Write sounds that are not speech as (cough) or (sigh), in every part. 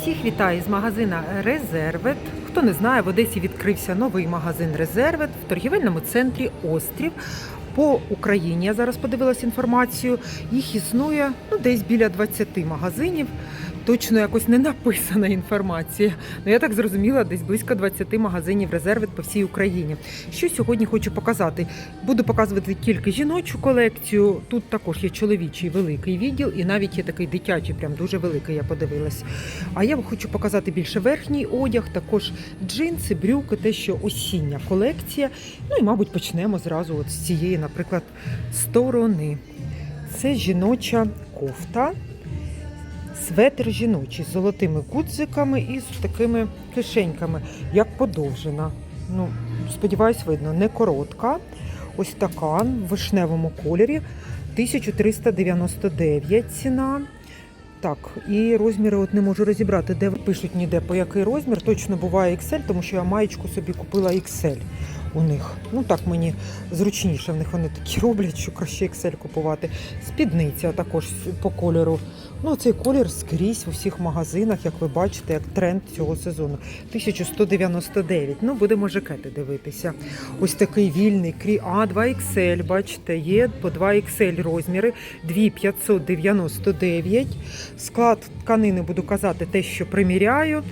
Всіх вітаю з магазина Резервет. Хто не знає, в Одесі відкрився новий магазин Резервет в торгівельному центрі Острів. По Україні я зараз подивилася інформацію. Їх існує ну, десь біля 20 магазинів. Точно якось не написана інформація. Ну я так зрозуміла, десь близько 20 магазинів резервет по всій Україні. Що сьогодні хочу показати? Буду показувати тільки жіночу колекцію. Тут також є чоловічий великий відділ, і навіть є такий дитячий, прям дуже великий. Я подивилась. А я хочу показати більше верхній одяг, також джинси, брюки, те, що осіння колекція. Ну і, мабуть, почнемо зразу от з цієї, наприклад, сторони. Це жіноча кофта. Светр жіночий з золотими гудзиками і з такими кишеньками, як подовжена. Ну, сподіваюсь, видно, не коротка. Ось така в вишневому кольорі. 1399 ціна. Так, і розміри от не можу розібрати, де пишуть ніде по який розмір. Точно буває XL, тому що я маєчку собі купила XL у них. Ну так мені зручніше. В них вони такі (laughs) роблять, що краще XL купувати. Спідниця також по кольору. Ну, цей колір скрізь у всіх магазинах, як ви бачите, як тренд цього сезону. 1199. Ну, будемо жакети дивитися. Ось такий вільний крі. А, 2XL, бачите, є по 2XL розміри, 2599. Склад тканини буду казати те, що приміряю.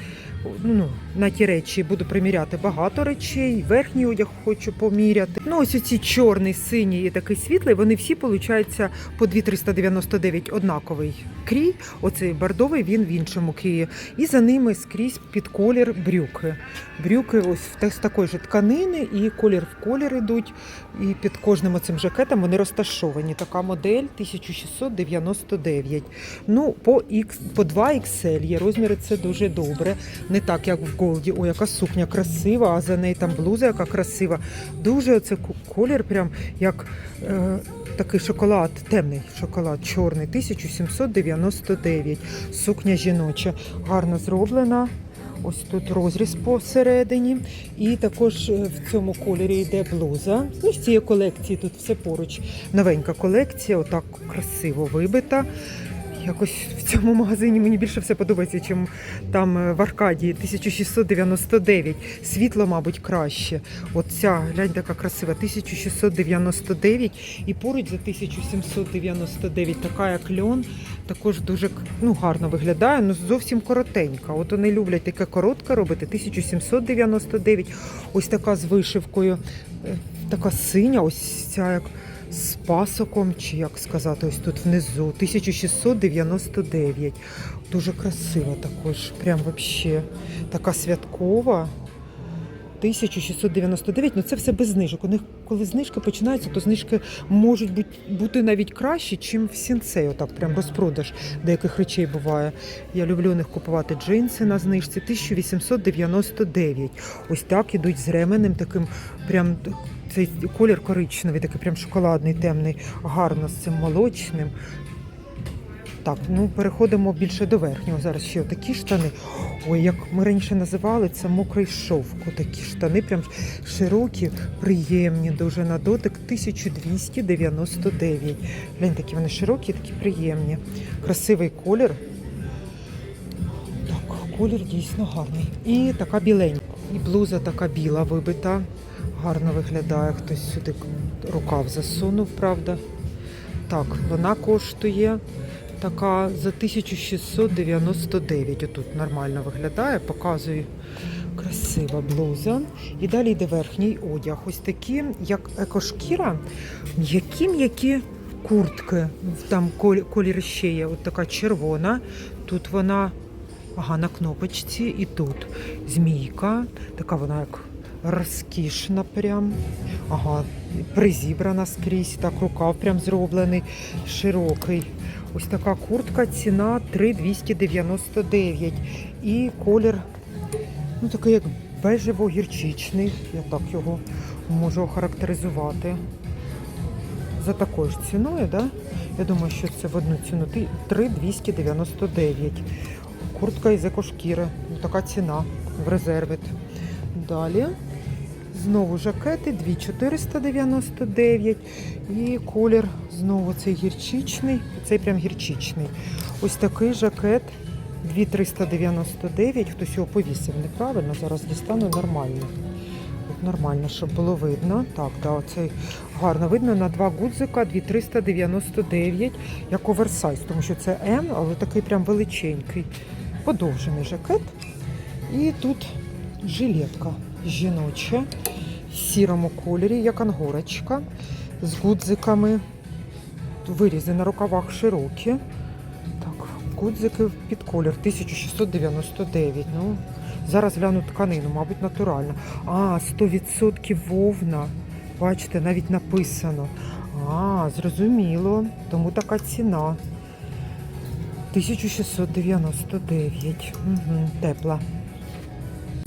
Ну, на ті речі буду приміряти багато речей, верхній одяг хочу поміряти. Ну, ось оці чорний, синій і такий світлий, вони всі, виходить, по 2399 однаковий крій. Оцей бордовий, він в іншому крії. І за ними скрізь під колір брюки. Брюки ось з такої ж тканини, і колір в колір ідуть. І під кожним оцим жакетом вони розташовані. Така модель 1699. Ну, по, X, по 2 XL є розміри, це дуже добре. Не так, як в Голді. О, яка сукня красива, а за неї там блуза, яка красива. Дуже це колір, прям як е, такий шоколад, темний шоколад, чорний, 1799. Сукня жіноча, гарно зроблена. Ось тут розріз посередині. І також е, в цьому кольорі йде блуза. Ну, з цієї колекції тут все поруч. Новенька колекція, отак красиво вибита. Якось в цьому магазині мені більше все подобається, чим там е, в Аркадії 1699. Світло, мабуть, краще. От ця, глянь, така красива, 1699. І поруч за 1799 така як льон, також дуже ну, гарно виглядає, ну зовсім коротенька. От вони люблять таке коротке робити, 1799. Ось така з вишивкою, е, така синя, ось ця як з пасоком, чи як сказати, ось тут внизу, 1699. Дуже красива також, прям вообще така святкова. 1699, ну це все без знижок. У них, коли знижки починаються, то знижки можуть бути, бути навіть кращі, чим в сінцей. Отак прям розпродаж деяких речей буває. Я люблю у них купувати джинси на знижці. 1899. Ось так ідуть з ременем, таким прям цей колір коричневий, такий прям шоколадний, темний, гарно з цим молочним. Так, ну переходимо більше до верхнього. Зараз ще такі штани. Ой, як ми раніше називали, це мокрий шовк. Такі штани, прям широкі, приємні, дуже на дотик. 1299. Глянь, такі вони широкі, такі приємні. Красивий колір. Так, колір дійсно гарний. І така біленька. І блуза така біла вибита. Гарно виглядає. Хтось сюди рукав засунув, правда. Так, вона коштує така за 1699. Отут нормально виглядає, показую. Красива блуза. І далі йде верхній одяг. Ось такі, як екошкіра, м'які-м'які куртки. Там колір ще є. От така червона. Тут вона ага, на кнопочці, і тут змійка. Така вона як розкішна прям. Ага, призібрана скрізь, так рукав прям зроблений, широкий. Ось така куртка, ціна 3299. І колір, ну такий як бежево-гірчичний. Я так його можу охарактеризувати. За такою ж ціною, да? Я думаю, що це в одну ціну. Ти- 3299. Куртка із екошкіри. Така ціна в резервит. Далі. Знову жакети 2499 і колір знову цей гірчичний, цей прям гірчичний. Ось такий жакет 2399. Хтось його повісив неправильно. Зараз дістану нормально. Нормально, щоб було видно. Так, да, оцей гарно видно на два гудзика 2399, як оверсайз, тому що це М, але такий прям величенький. Подовжений жакет. І тут жилетка жіноча в сірому кольорі, як ангорочка, з гудзиками. Вирізи на рукавах широкі. Так, гудзики під колір 1699. Ну, зараз гляну тканину, мабуть, натуральна. А, 100% вовна. Бачите, навіть написано. А, зрозуміло. Тому така ціна. 1699. Угу, тепла.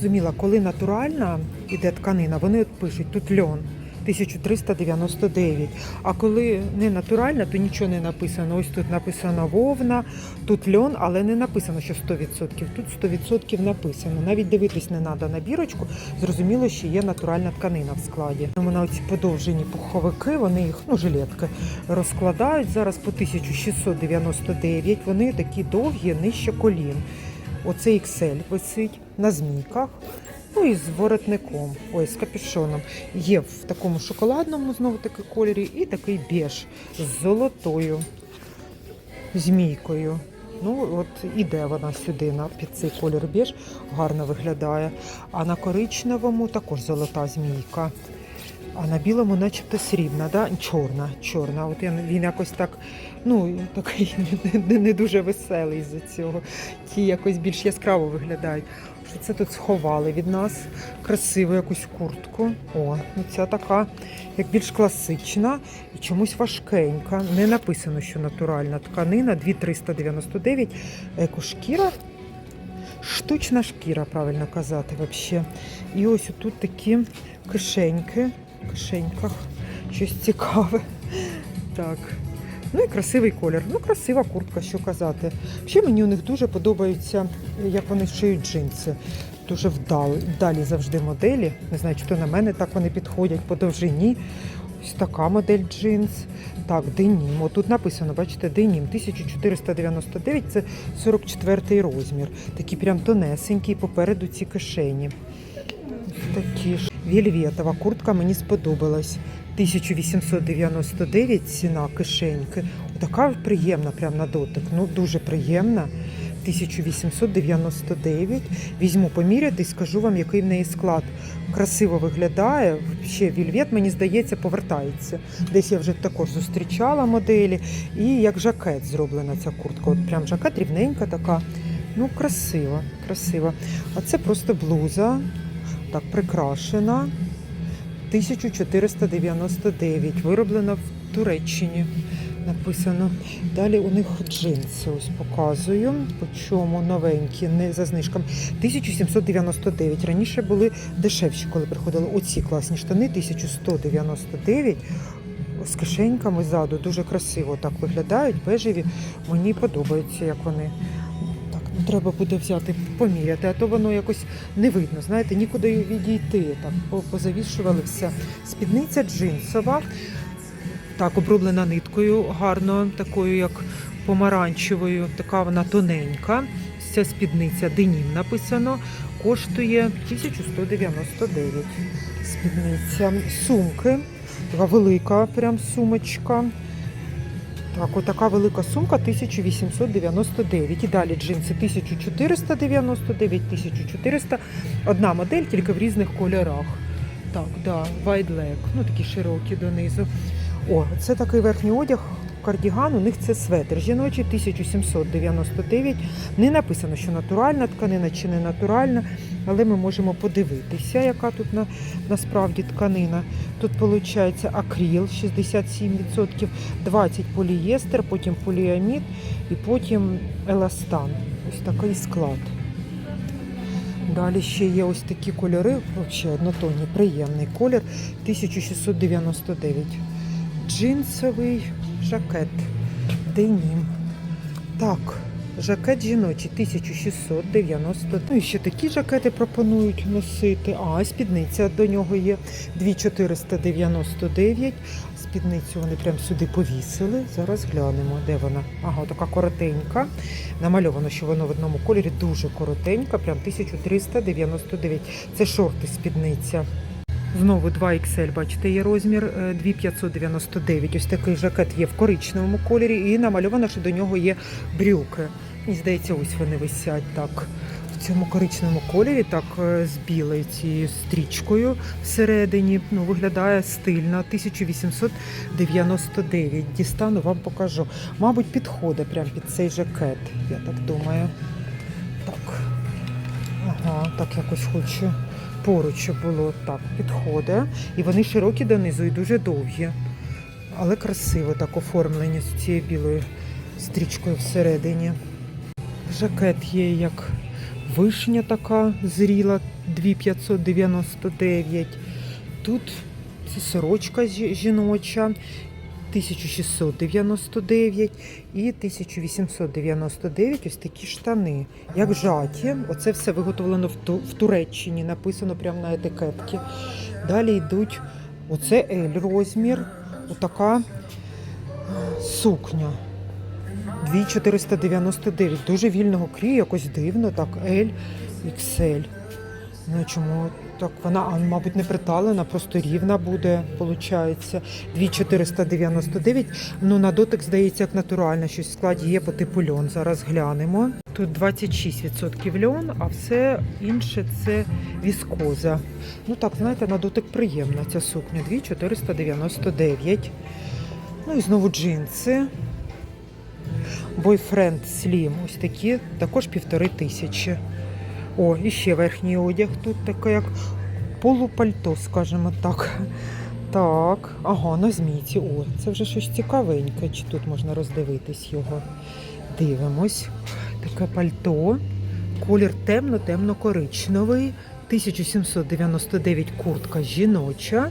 Зрозуміла, коли натуральна іде тканина, вони от пишуть тут льон 1399. А коли не натуральна, то нічого не написано. Ось тут написано вовна, тут льон, але не написано, що 100%. Тут 100% написано. Навіть дивитись не треба на бірочку. Зрозуміло, що є натуральна тканина в складі. Тому на оці подовжені пуховики, вони їх, ну, жилетки, розкладають зараз по 1699. Вони такі довгі, нижче колін. Оце XL висить на змійках. Ну і з воротником, ой, з капюшоном. Є в такому шоколадному знову таки кольорі і такий беж з золотою змійкою. Ну, от іде вона сюди на під цей колір беж, гарно виглядає. А на коричневому також золота змійка. А на білому, начебто, срібна, да? чорна, чорна. От він якось так, ну, такий (laughs) не, не, дуже веселий з цього. Ті якось більш яскраво виглядають. Що це тут сховали від нас? Красиву якусь куртку. О, ну ця така, як більш класична і чомусь важкенька. Не написано, що натуральна тканина, 2399, екошкіра. Штучна шкіра, правильно казати, взагалі. І ось тут такі кишеньки. В кишеньках щось цікаве. Так. Ну і красивий колір. Ну, красива куртка, що казати. Ще мені у них дуже подобається, як вони шиють джинси. Дуже вдалі, вдалі завжди моделі. Не знаю, чи то на мене так вони підходять по довжині. Ось така модель джинс. Так, денім. От тут написано, бачите, денім 1499, це 44 розмір. Такі прям тонесенькі, попереду ці кишені. Такі ж. Вільветова куртка мені сподобалась. 1899 ціна кишеньки. Така приємна, прям на дотик. Ну, дуже приємна. 1899. Візьму поміряти і скажу вам, який в неї склад. Красиво виглядає. Ще вільвет, мені здається, повертається. Десь я вже також зустрічала моделі. І як жакет зроблена ця куртка. От прям жакет рівненька така. Ну, красива, красива. А це просто блуза. Так, прикрашена. 1499. Вироблена в Туреччині. Написано. Далі у них джинси. Ось показую. По чому новенькі, не за знижками. 1799. Раніше були дешевші, коли приходили. Оці класні штани. 1199. З кишеньками ззаду. Дуже красиво так виглядають. Бежеві. Мені подобається, як вони. Треба буде взяти, поміряти, а то воно якось не видно. Знаєте, нікуди відійти. Так, позавішували все. Спідниця джинсова. Так, оброблена ниткою гарно, такою як помаранчевою. Така вона тоненька. Ця спідниця денім написано. Коштує 1199. Спідниця. Сумки. Така велика прям сумочка. Так, отака велика сумка 1899. І далі джинси 1499, 1400. Одна модель, тільки в різних кольорах. Так, да, wide leg, ну такі широкі донизу. О, це такий верхній одяг, кардіган, у них це светр жіночий, 1799. Не написано, що натуральна тканина чи не натуральна, але ми можемо подивитися, яка тут на, насправді тканина. Тут виходить акріл 67%, 20 полієстер, потім поліамід і потім еластан. Ось такий склад. Далі ще є ось такі кольори, взагалі однотонні, приємний колір 1699. Джинсовий жакет. Денім. Так, Жакет жіночий 1690. Ну і ще такі жакети пропонують носити. А спідниця до нього є 2499. Спідницю вони прямо сюди повісили. Зараз глянемо, де вона. Ага, така коротенька. Намальовано, що воно в одному кольорі дуже коротенька, прям 1399. Це шорти спідниця. Знову 2XL, бачите, є розмір е, 2599. Ось такий жакет є в коричневому кольорі, і намальовано, що до нього є брюки. Мені здається, ось вони висять так. В цьому коричневому кольорі, так е, з білою цією стрічкою всередині. Ну, виглядає стильно. 1899. Дістану, вам покажу. Мабуть, підходить прямо під цей жакет. Я так думаю. Так. Ага, так якось хочу поруч, щоб було так, підходить. І вони широкі донизу і дуже довгі. Але красиво так оформлені з цією білою стрічкою всередині. Жакет є як вишня така зріла 2599. Тут це сорочка жіноча 1699 і 1899 ось такі штани, як жаті. Оце все виготовлено в, Туреччині, написано прямо на етикетці. Далі йдуть оце L розмір, отака е, сукня. 2499. Дуже вільного крію, якось дивно, так, L, XL. Ну чому так вона, а, мабуть, не приталена, просто рівна буде, виходить. 2499. Ну, на дотик здається, як натуральна, щось в складі є по типу льон. Зараз глянемо. Тут 26% льон, а все інше це віскоза. Ну так, знаєте, на дотик приємна ця сукня. 2499. Ну і знову джинси. Бойфренд Slim, ось такі, також півтори тисячі. О, і ще верхній одяг тут таке, як полупальто, скажімо так. Так, ага, на змійці. О, це вже щось цікавеньке. Чи тут можна роздивитись його? Дивимось. Таке пальто. Колір темно-темно-коричневий. 1799 куртка жіноча.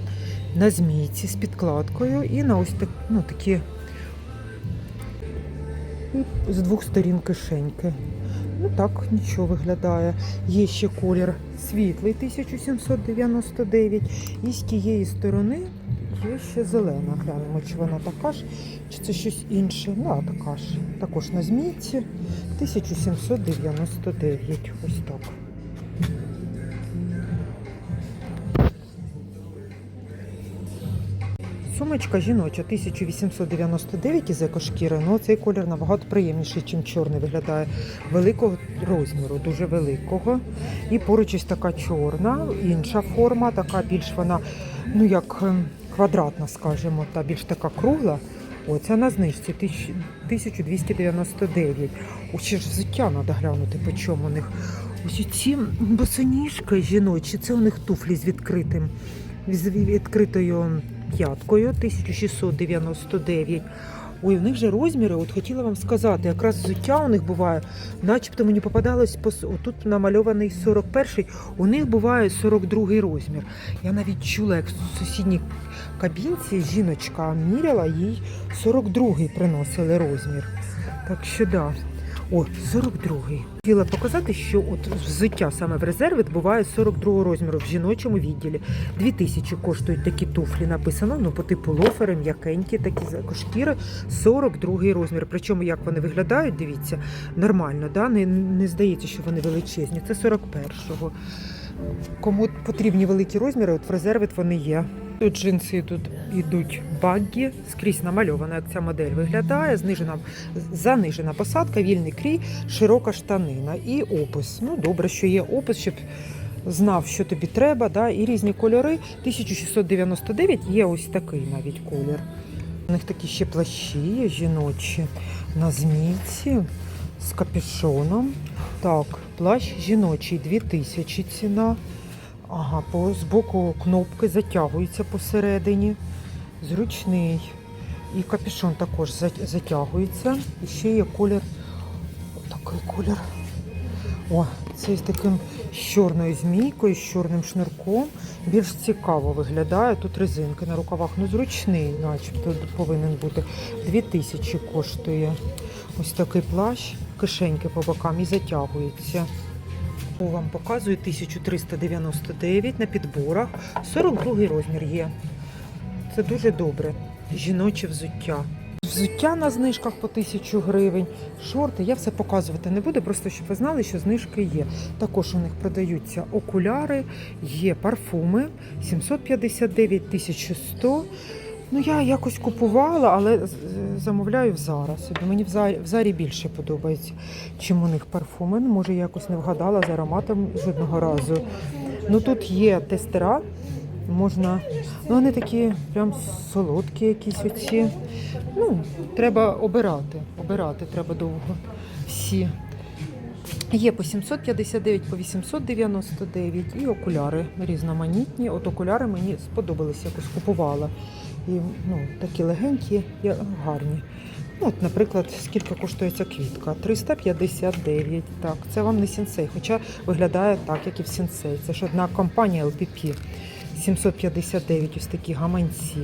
На змійці з підкладкою і на ось так, ну, такі з двох сторін кишеньки. Ну так, нічого виглядає. Є ще колір світлий 1799. І з тієї сторони є ще зелена. Глянемо, чи вона така ж, чи це щось інше. Ну, така ж. Також на змійці 1799. Ось так. Сумочка жіноча 1899 із екошкіри. Ну, цей колір набагато приємніший, ніж чорний виглядає. Великого розміру, дуже великого. І поруч ось така чорна, інша форма, така більш вона, ну як ем, квадратна, скажімо, та більш така кругла. Оця на знижці 1299. Ось ще ж взуття треба глянути, по чому у них. Ось ці босоніжки жіночі, це у них туфлі з відкритим, з відкритою п'яткою 1699. Ой, у них же розміри, от хотіла вам сказати, якраз взуття у них буває, начебто мені попадалось, отут намальований 41-й, у них буває 42-й розмір. Я навіть чула, як в сусідній кабінці жіночка міряла, їй 42-й приносили розмір. Так що да. О, 42-й. Хотіла показати, що от взуття саме в резерві буває 42-го розміру в жіночому відділі. 2000 коштують такі туфлі, написано, ну по типу лофери, м'якенькі, такі з екошкіри, 42 розмір. Причому як вони виглядають, дивіться, нормально, да? не, не здається, що вони величезні. Це 41-го. Кому потрібні великі розміри, от в резерві вони є. Тут джинси йдуть, йдуть баггі, скрізь намальовано, як ця модель виглядає. Знижена, занижена посадка, вільний крій, широка штанина і опис. Ну, добре, що є опис, щоб знав, що тобі треба. Да? І різні кольори. 1699 є ось такий навіть колір. У них такі ще плащі є жіночі на змійці з капюшоном. Так, плащ жіночий 2000 ціна. Ага, по збоку кнопки затягуються посередині. Зручний. І капюшон також затягується. І ще є колір. Такий колір. О, це з таким з чорною змійкою, з чорним шнурком. Більш цікаво виглядає. Тут резинки на рукавах. Ну, зручний, начебто, повинен бути. 2000 коштує. Ось такий плащ. кишеньки по бокам і затягується. Вам показую 1399 на підборах. 42 розмір є. Це дуже добре. Жіноче взуття. Взуття на знижках по 1000 гривень, шорти. Я все показувати не буду, просто щоб ви знали, що знижки є. Також у них продаються окуляри, є парфуми 759 1100. Ну, я якось купувала, але замовляю в Зара собі. Мені в Зарі, в Зарі більше подобається, чим у них парфуми. Ну, може, я якось не вгадала з ароматом жодного разу. Ну тут є тестера, можна. Ну, вони такі прям солодкі, якісь оці. Ну, треба обирати. Обирати треба довго. Всі. Є по 759, по 899 і окуляри різноманітні. От окуляри мені сподобались, якось купувала. І ну, такі легенькі, гарні. Ну, от, наприклад, скільки коштує ця квітка? 359. Так, це вам не сінсей, хоча виглядає так, як і в сінсей. Це ж одна компанія LPP. 759 ось такі гаманці.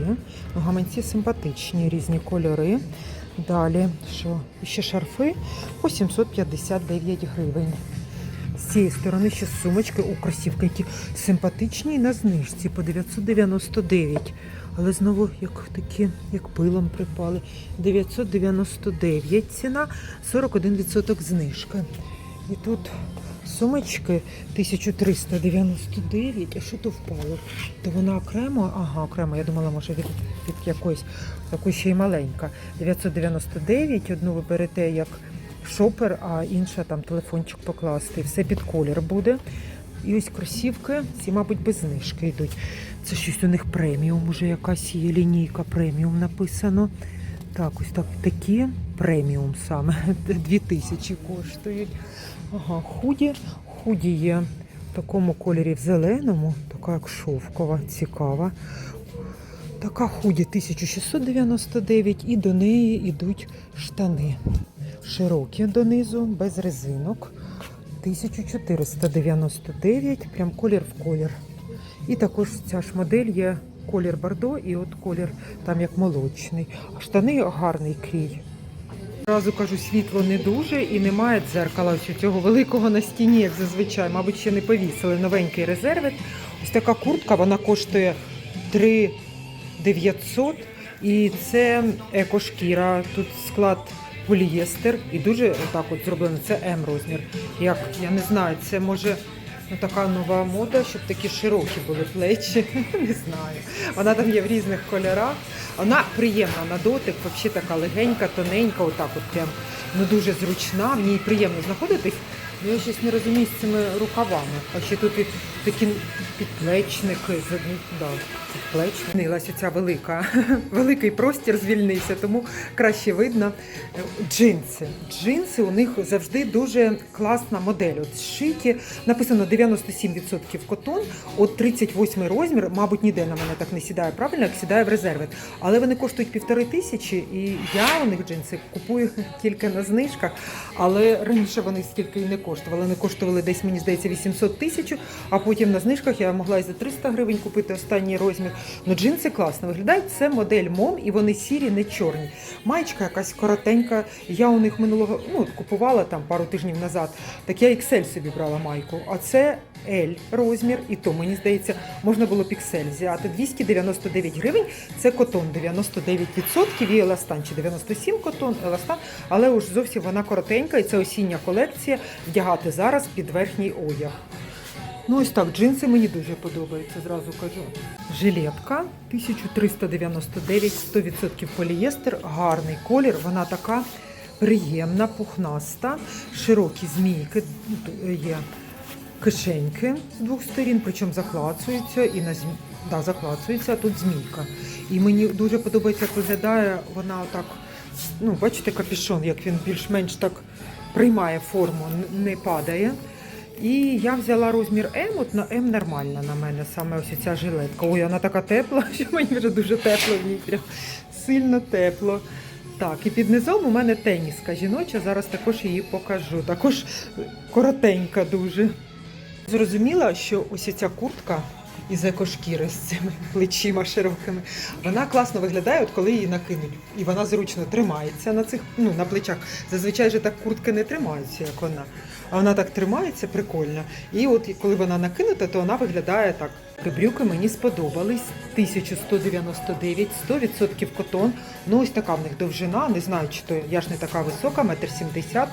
Ну, гаманці симпатичні, різні кольори. Далі, що ще шарфи по 759 гривень. З цієї сторони ще сумочки у кросівки, які симпатичні і на знижці по 999. Але знову як такі, як пилом припали. 999 ціна, 41% знижки. І тут сумочки 1399. А що то впало? То вона окремо? Ага, окремо. Я думала, може від, від якоїсь такої ще й маленька. 999. Одну ви берете як шопер, а інша там телефончик покласти. Все під колір буде. І ось кросівки, ці, мабуть, без знижки йдуть. Це щось у них преміум, уже якась є лінійка преміум написано. Так, ось так, такі преміум саме. (laughs) 2000 коштують. Ага, худі. Худі є в такому кольорі в зеленому, така як шовкова, цікава. Така худі 1699 і до неї йдуть штани. Широкі донизу, без резинок. 1499, прям колір в колір. І також ця ж модель є колір бордо і от колір там як молочний. А штани гарний крій. Зразу кажу, світло не дуже і немає дзеркала ось цього великого на стіні, як зазвичай. Мабуть, ще не повісили новенький резервит. Ось така куртка, вона коштує 3 900 і це екошкіра. Тут склад полієстер і дуже отак от зроблено. Це М розмір. Як я не знаю, це може. Ну, така нова мода, щоб такі широкі були плечі. (laughs) Не знаю. Вона там є в різних кольорах. Вона приємна на дотик, взагалі така легенька, тоненька, отак от прям ну дуже зручна. В ній приємно знаходитись. Ну, я щось не розумію з цими рукавами. А ще тут і такі підплечники, да, підплечники. Знилася ця велика, (laughs) великий простір звільнився, тому краще видно. Джинси. Джинси у них завжди дуже класна модель. От зшиті, написано 97% котон, от 38 розмір, мабуть, ніде на мене так не сідає правильно, як сідає в резерві. Але вони коштують півтори тисячі, і я у них джинси купую (laughs) тільки на знижках. Але раніше вони стільки і не коштували. Вони коштували десь, мені здається, 800 тисяч, а потім на знижках я могла і за 300 гривень купити останній розмір. Ну, джинси класно виглядають. Це модель МОМ, і вони сірі, не чорні. Маєчка якась коротенька. Я у них минулого ну, купувала там пару тижнів назад. Так я XL собі брала майку. А це L розмір, і то мені здається, можна було піксель взяти. 299 гривень. Це котон 99% і еластан чи 97 котон, еластан, але уж зовсім вона коротенька, і це осіння колекція. Вдягати зараз під верхній одяг. Ну ось так, джинси мені дуже подобаються, зразу кажу. Жилетка 1399, 100% полієстер, гарний колір. Вона така приємна, пухнаста, широкі змійки тут є кишеньки з двох сторін, причому заклацуються і на зм... да, заклацується, а тут змійка. І мені дуже подобається, як виглядає вона отак. Ну, бачите, капюшон, як він більш-менш так приймає форму, не падає. І я взяла розмір М, от на М нормальна на мене, саме ось ця жилетка. Ой, вона така тепла, (laughs) що мені вже дуже тепло в ній, прям сильно тепло. Так, і під низом у мене теніска жіноча, зараз також її покажу. Також коротенька дуже. Зрозуміла, що ось ця куртка із екошкіри з цими плечима широкими. Вона класно виглядає, от коли її накинуть. І вона зручно тримається на цих, ну, на плечах. Зазвичай же так куртки не тримаються, як вона. А вона так тримається, прикольно. І от коли вона накинута, то вона виглядає так. Брюки мені сподобались. 1199, 100% котон. Ну ось така в них довжина. Не знаю, чи то я ж не така висока, метр сімдесят,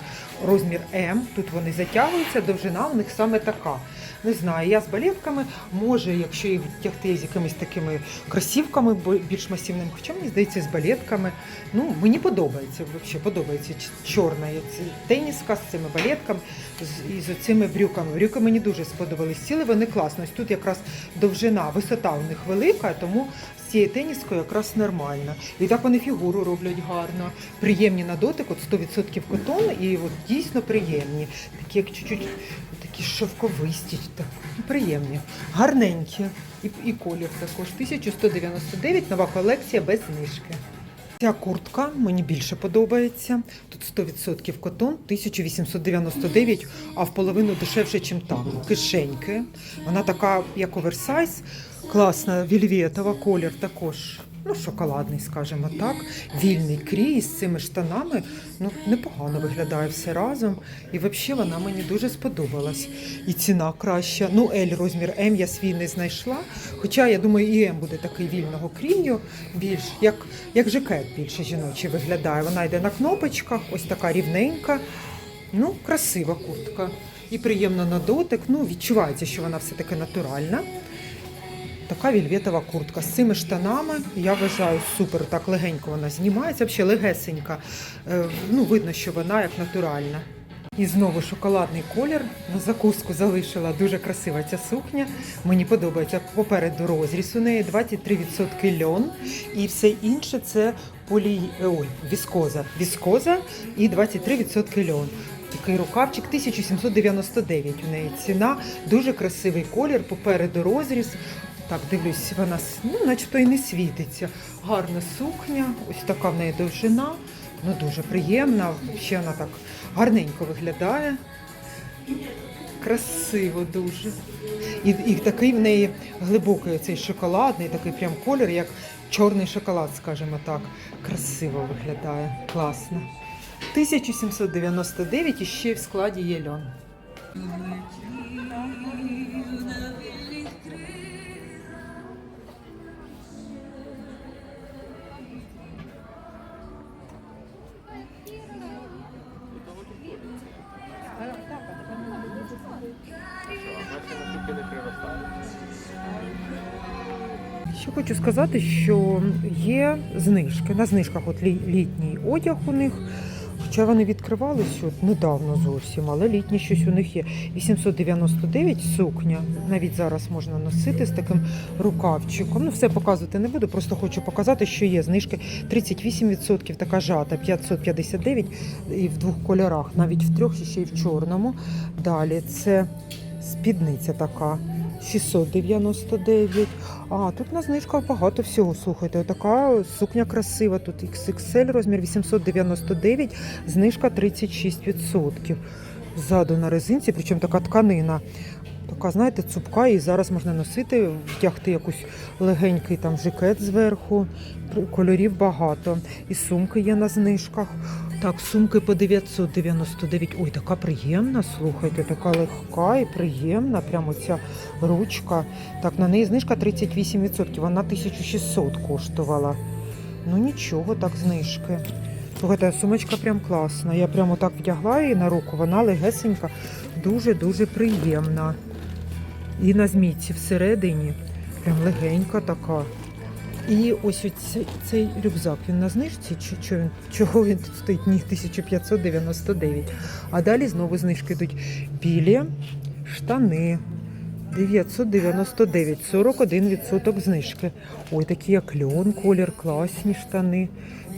розмір М. Тут вони затягуються, довжина у них саме така. Не знаю, я з балетками, може, якщо їх тягти з якимись такими кросівками, більш масивними, хоча мені здається, з балетками. Ну, мені подобається, взагалі подобається чорна теніска з цими балетками і з цими брюками. Брюки мені дуже сподобались. Сіли вони класно. Ось тут якраз довжина, висота у них велика, тому з цією теніскою якраз нормально. І так вони фігуру роблять гарно. Приємні на дотик, от 100% котон, і от дійсно приємні. Такі як чуть-чуть такі шовковисті, так, ну, приємні, гарненькі. І, і колір також. 1199, нова колекція без знижки. Ця куртка мені більше подобається. Тут 100% котон, 1899, а в половину дешевше, ніж там. Кишеньки. Вона така, як оверсайз, класна, вільветова, колір також. Ну, шоколадний, скажімо так. Вільний крій з цими штанами. Ну, непогано виглядає все разом. І взагалі вона мені дуже сподобалась. І ціна краща. Ну, L розмір М я свій не знайшла. Хоча я думаю, і М буде такий вільного крію, більш як, як жакет більше жіночий виглядає. Вона йде на кнопочках, ось така рівненька. Ну, красива куртка. І приємна на дотик. Ну, відчувається, що вона все-таки натуральна. Така вільветова куртка з цими штанами. Я вважаю супер. Так легенько вона знімається. Взагалі легесенька. Е, Ну, видно, що вона як натуральна. І знову шоколадний колір. На закуску залишила дуже красива ця сукня. Мені подобається попереду розріз у неї 23% льон. І все інше це полі... е, Ой, віскоза. Віскоза і 23% льон. Такий рукавчик 1799 у неї ціна. Дуже красивий колір, попереду розріз. Так, дивлюсь, вона ну, начебто і не світиться. Гарна сукня, ось така в неї довжина. Ну, дуже приємна. Ще вона так гарненько виглядає. Красиво дуже. І, і такий в неї глибокий цей шоколадний, такий прям колір, як чорний шоколад, скажімо так. Красиво виглядає. Класно. 1799 і ще в складі є льон. Хочу сказати, що є знижки. На знижках от літній одяг у них. Хоча вони відкривались от недавно зовсім, але літнє щось у них є. 899 сукня. Навіть зараз можна носити з таким рукавчиком. Ну, все показувати не буду, просто хочу показати, що є знижки 38%, така жата, 559 і в двох кольорах, навіть в трьох і ще й в чорному. Далі це спідниця така. 699. А, тут на знижках багато всього. Слухайте, така сукня красива. Тут XXL розмір 899, знижка 36%. Ззаду на резинці, причому така тканина. Така, знаєте, цупка, і зараз можна носити, втягти якусь легенький там жакет зверху. Кольорів багато. І сумки є на знижках. Так, сумки по 999. Ой, така приємна, слухайте, така легка і приємна. Прямо ця ручка. Так, на неї знижка 38%. Вона 1600 коштувала. Ну нічого, так знижки. Слухайте, сумочка прям класна. Я прямо так вдягла її на руку, вона легесенька, дуже-дуже приємна. І на змійці всередині. Прям легенька така. І ось оцей, цей рюкзак, він на знижці, чи чи чого він тут стоїть? Ні, 1599. А далі знову знижки йдуть білі штани. 999, 41% знижки. Ой, такі як льон, колір, класні штани.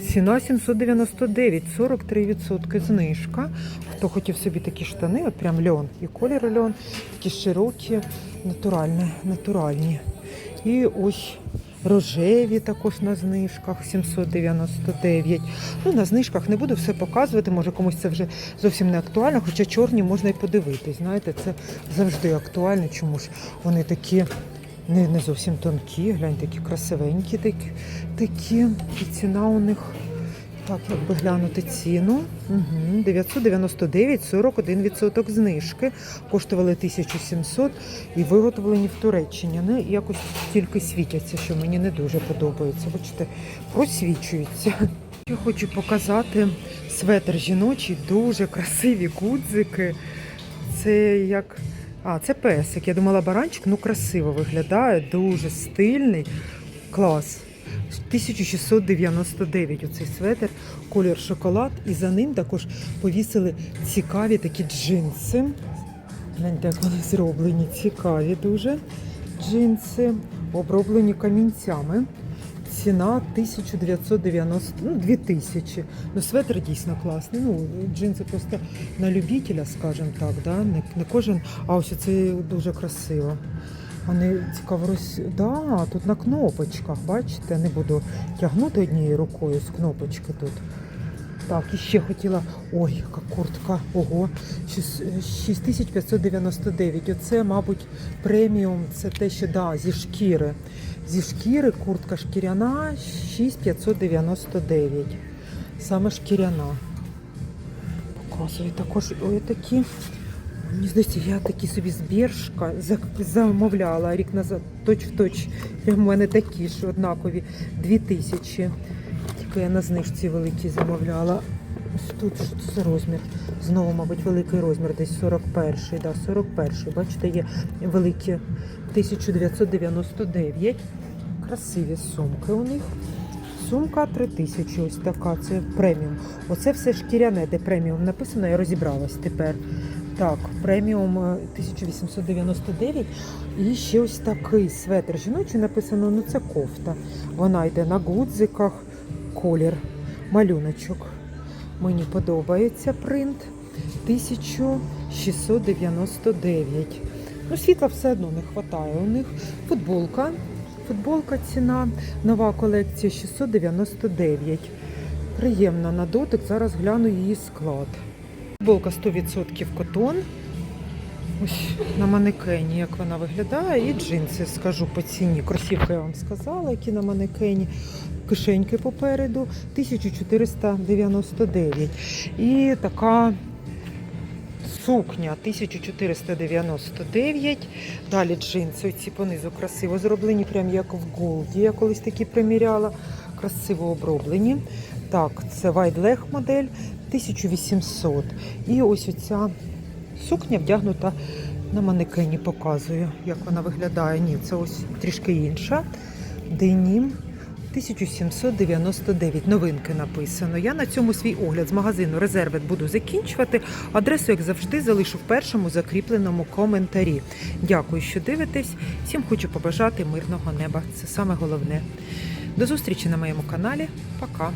Ціна 799, 43% знижка. Хто хотів собі такі штани, от прям льон. І колір льон, такі широкі, натуральні, натуральні. І ось рожеві також на знижках 799. Ну, на знижках не буду все показувати, може комусь це вже зовсім не актуально, хоча чорні можна і подивитись. Знаєте, це завжди актуально, чому ж вони такі Не, не зовсім тонкі, глянь, такі красивенькі такі, такі. І ціна у них, так, як би глянути ціну. Угу. 999, 41% знижки. Коштували 1700 і виготовлені в Туреччині. Ну, якось тільки світяться, що мені не дуже подобається. Бачите, просвічуються. Я хочу показати светр жіночий, дуже красиві гудзики. Це як. А, це песик. Я думала, баранчик, ну красиво виглядає, дуже стильний. Клас. 1699 оцей светр, колір шоколад. І за ним також повісили цікаві такі джинси. Гляньте, як вони зроблені. Цікаві дуже джинси, оброблені камінцями. Ціна 1990, ну 2000. Ну, светр дійсно класний. Ну, джинси просто на любителя, скажімо так, да? не, не кожен. А ось це дуже красиво. Вони цікаво роз... Да, тут на кнопочках, бачите, не буду тягнути однією рукою з кнопочки тут. Так, і ще хотіла. Ой, яка куртка. Ого, 6599. Оце, мабуть, преміум. Це те, що да, зі шкіри. Зі шкіри куртка шкіряна 6599. Саме шкіряна. Показую також ой, такі. Мені здається, я такі собі з Бершка за- замовляла рік назад. Точ в точ. У мене такі ж однакові 2000. Тільки я на знижці великій замовляла. Ось тут що це за розмір? Знову, мабуть, великий розмір, десь 41-й. Да, 41-й. Бачите, є великі 1999. Красиві сумки у них. Сумка 3000, ось така, це преміум. Оце все шкіряне, де преміум написано, я розібралась тепер. Так, преміум е, 1899. І ще ось такий светр жіночий написано, ну це кофта. Вона йде на гудзиках, колір, малюночок. Мені подобається принт 1699. Ну, світла все одно не вистачає. У них футболка. Футболка ціна, нова колекція 699. Приємна на дотик. Зараз гляну її склад. Футболка 100% котон. Ось на манекені, як вона виглядає, і джинси скажу по ціні. Кросівки я вам сказала, які на манекені. Кишеньки попереду 1499. І така сукня 1499. Далі джинси ці понизу красиво зроблені, прям як в голді. Я колись такі приміряла. Красиво оброблені. Так, це Wide модель 1800. І ось оця сукня вдягнута на манекені, показую, як вона виглядає. Ні, це ось трішки інша. Денім 1799. Новинки написано. Я на цьому свій огляд з магазину Резервет буду закінчувати. Адресу, як завжди, залишу в першому закріпленому коментарі. Дякую, що дивитесь. Всім хочу побажати мирного неба. Це саме головне. До зустрічі на моєму каналі. Пока.